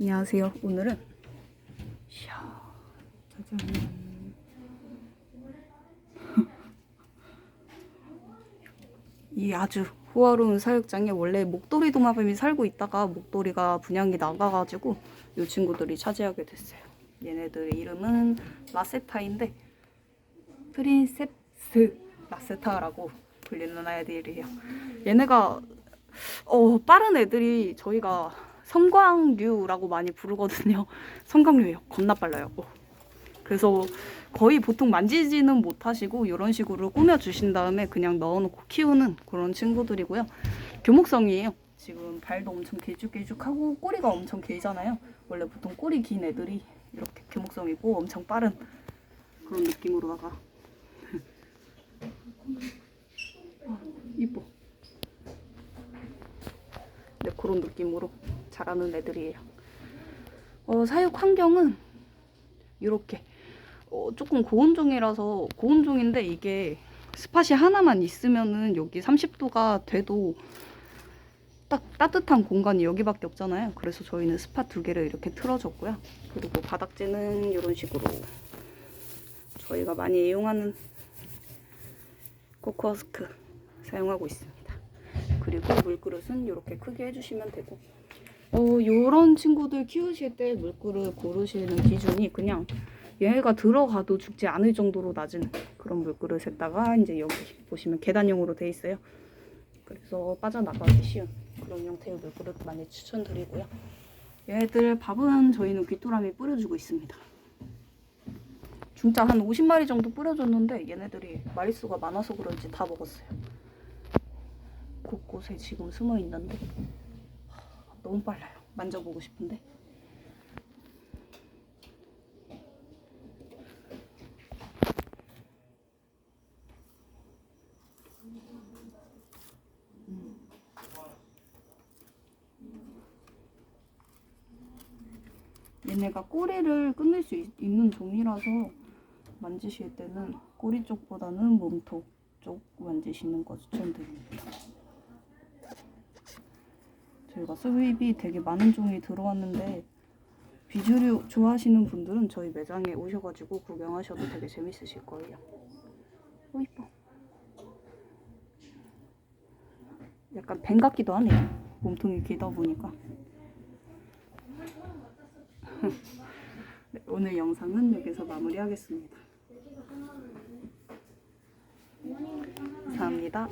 안녕하세요. 오늘은 샤 짜잔 이 아주 호화로운 사육장에 원래 목도리 도마뱀이 살고 있다가 목도리가 분양이 나가가지고 이 친구들이 차지하게 됐어요. 얘네들 이름은 라세타인데 프린세스 라세타라고 불리는 아이들이에요. 얘네가 어, 빠른 애들이 저희가 섬광류라고 많이 부르거든요. 섬광류예요. 겁나 빨라요. 어. 그래서 거의 보통 만지지는 못하시고 이런 식으로 꾸며 주신 다음에 그냥 넣어놓고 키우는 그런 친구들이고요. 교목성이에요. 지금 발도 엄청 길쭉길쭉하고 꼬리가 엄청 길잖아요. 원래 보통 꼬리 긴 애들이 이렇게 교목성이고 엄청 빠른 그런 느낌으로다가 아, 이뻐. 네, 그런 느낌으로 자라는 애들이에요. 어, 사육 환경은 이렇게 어, 조금 고온종이라서 고온종인데 이게 스팟이 하나만 있으면은 여기 30도가 돼도 딱 따뜻한 공간이 여기밖에 없잖아요. 그래서 저희는 스팟 두 개를 이렇게 틀어줬고요. 그리고 바닥재는 이런 식으로 저희가 많이 이용하는 코코아스크 사용하고 있습니다. 그리고 물그릇은 이렇게 크게 해주시면 되고 어, 요런 친구들 키우실 때 물그릇 고르시는 기준이 그냥 얘가 들어가도 죽지 않을 정도로 낮은 그런 물그릇에다가 이제 여기 보시면 계단형으로 돼 있어요. 그래서 빠져나가기 쉬운 그런 형태의 물그릇 많이 추천드리고요. 얘들 밥은 저희는 귀뚜라미 뿌려주고 있습니다. 중짜 한 50마리 정도 뿌려줬는데 얘네들이 마리수가 많아서 그런지 다 먹었어요. 곳곳에 지금 숨어 있는데 하, 너무 빨라요. 만져보고 싶은데. 얘네가 꼬리를 끊을 수 있, 는 종이라서 만지실 때는 꼬리 쪽보다는 몸통 쪽 만지시는 거 추천드립니다. 저희가 수입이 되게 많은 종이 들어왔는데 비주류 좋아하시는 분들은 저희 매장에 오셔가지고 구경하셔도 되게 재밌으실 거예요. 어 이뻐. 약간 뱀 같기도 하네요. 몸통이 길다 보니까. 네, 오늘 영상은 여기서 마무리하겠습니다. 감사합니다.